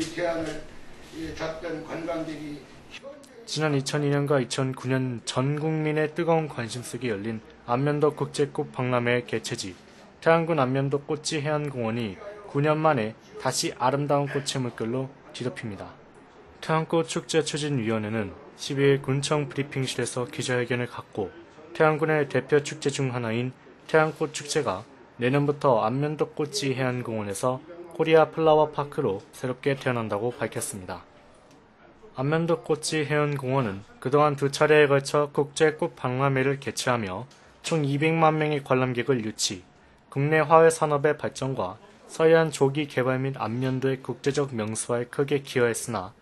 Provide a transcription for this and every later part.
시간을 이 잤던 관광객이 지난 2002년과 2009년 전 국민의 뜨거운 관심 속에 열린 안면도 국제꽃 박람회 개최지 태안군 안면도 꽃지 해안공원이 9년 만에 다시 아름다운 꽃의 물결로 뒤덮입니다. 태안꽃 축제 추진위원회는 12일 군청 브리핑실에서 기자회견을 갖고 태안군의 대표 축제 중 하나인 태안꽃 축제가 내년부터 안면도 꽃지 해안공원에서 코리아 플라워 파크로 새롭게 태어난다고 밝혔습니다. 안면도 꽃지 해운공원은 그동안 두 차례에 걸쳐 국제 꽃 박람회를 개최하며 총 200만 명의 관람객을 유치, 국내 화훼 산업의 발전과 서해안 조기 개발 및 안면도의 국제적 명수화에 크게 기여했으나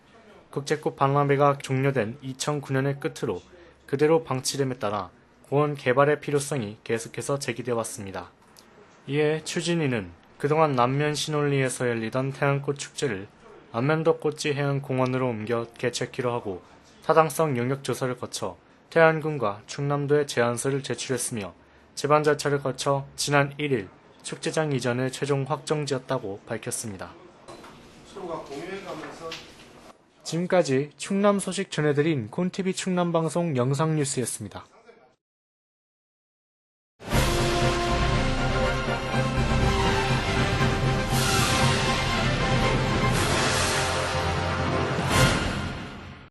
국제꽃 박람회가 종료된 2009년의 끝으로 그대로 방치됨에 따라 공원 개발의 필요성이 계속해서 제기되어 왔습니다. 이에 추진위는 그동안 남면 신올리에서 열리던 태양꽃 축제를 안면도 꽃지 해안공원으로 옮겨 개최키로 하고 타당성 영역 조사를 거쳐 태안군과 충남도에 제안서를 제출했으며 제반 절차를 거쳐 지난 1일 축제장 이전을 최종 확정지었다고 밝혔습니다. 지금까지 충남 소식 전해드린 콘TV 충남방송 영상뉴스였습니다.